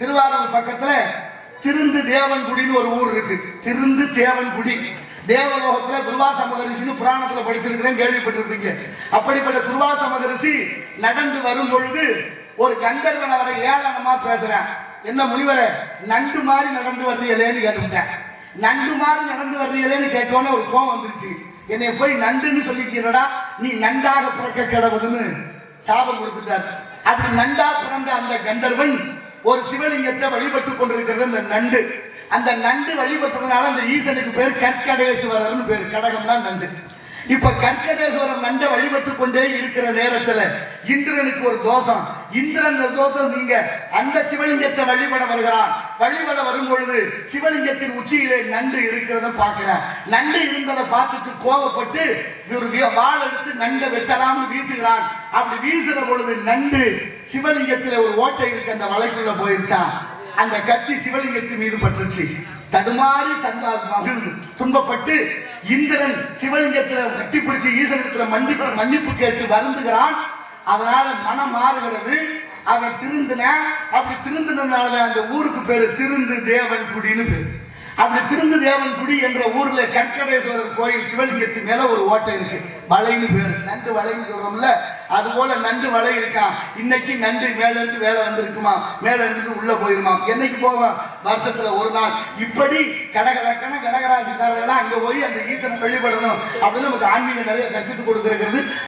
திருவாரூர் பக்கத்துல திருந்து தேவன்குடின்னு ஒரு ஊர் இருக்கு. திருந்து தேவன்குடி. தேவலோகத்துல துர்வாச மகரிஷின்னு புராணத்துல படிச்சிருக்கிறேன் கேள்விப்பட்டிருப்பீங்க. அப்படிப்பட்ட துர்வாச மகரிஷி நடந்து வரும் பொழுது ஒரு கந்தர்வன் அவரை ஏளனமா பேசுறேன். என்ன முனிவரே நண்டு மாதிரி நடந்து வர்றீங்களேன்னு கேட்டுக்கிட்டேன் நண்டு மாதிரி நடந்து வர்றீங்களேன்னு கேட்டோன்னே ஒரு கோவம் வந்துருச்சு. என்னை போய் நண்டுன்னு சொல்லிக்கிறடா நீ நண்டாக பிறக்க கிடவுதுன்னு சாபம் கொடுத்துட்டார். அப்படி நண்டா பிறந்த அந்த கந்தர்வன் ஒரு சிவலிங்கத்தை வழிபட்டு கொண்டிருக்கிறது அந்த நண்டு. அந்த நண்டு வழிபட்டதுனால அந்த ஈசனுக்கு பேர் கற்கடேஸ்வரர்னு பேர். கடகம்னா நண்டு. இப்ப கற்கடேஸ்வரர் நண்டை வழிபட்டு கொண்டே இருக்கிற நேரத்துல இந்திரனுக்கு ஒரு தோஷம். இந்திரன் தோஷம் நீங்க அந்த சிவலிங்கத்தை வழிபட வருகிறான். வழிபட வரும் பொழுது சிவலிங்கத்தின் உச்சியிலே நண்டு இருக்கிறத பார்க்கிறான். நண்டு இருந்ததை பார்த்துட்டு கோபப்பட்டு ஒரு வி- நண்டை வெட்டலாம வீசுகிறான். அப்படி வீசுற பொழுது நண்டு சிவலிங்கத்துல ஒரு ஓட்டை இருக்கு அந்த வலைக்குள்ள போயிருச்சா? அந்த கத்தி சிவலிங்கத்து மீது பட்டுருச்சு. தடுமாறி தந்தா மகிழ்ந்து துன்பப்பட்டு இந்திரன் சிவலிங்கத்துல கட்டி பிடிச்சி ஈசனத்துல மன்னிப்பு மன்னிப்பு கேட்டு வருந்துகிறான். அதனால மனம் மாறுகிறது. அவன் திருந்தின அப்படி திருந்தினால அந்த ஊருக்கு பேரு திருந்து தேவன் குடின்னு பேரு. அப்படி திருந்து தேவன்குடி என்ற ஊர்ல கற்கடேஸ்வரர் கோயில் சிவலிங்கத்து மேல ஒரு ஓட்டை இருக்கு. வலைன்னு பேரு நண்டு வலைன்னு சொல்றோம்ல அது போல நண்டு வலை இருக்கான் இன்னைக்கு நண்டு மேல இருந்து வேலை வந்திருக்குமா? மேல இருந்து உள்ள போயிருமா? என்னைக்கு போவான் வருஷத்துல ஒரு நாள். இப்படி கடகலக்கண கடகராசிக்காரர்கள் அங்க போய் அந்த ஈசனை வழிபடணும் அப்படின்னு நமக்கு ஆன்மீகம் நிறைய கற்பித்து கொடுக்கிறது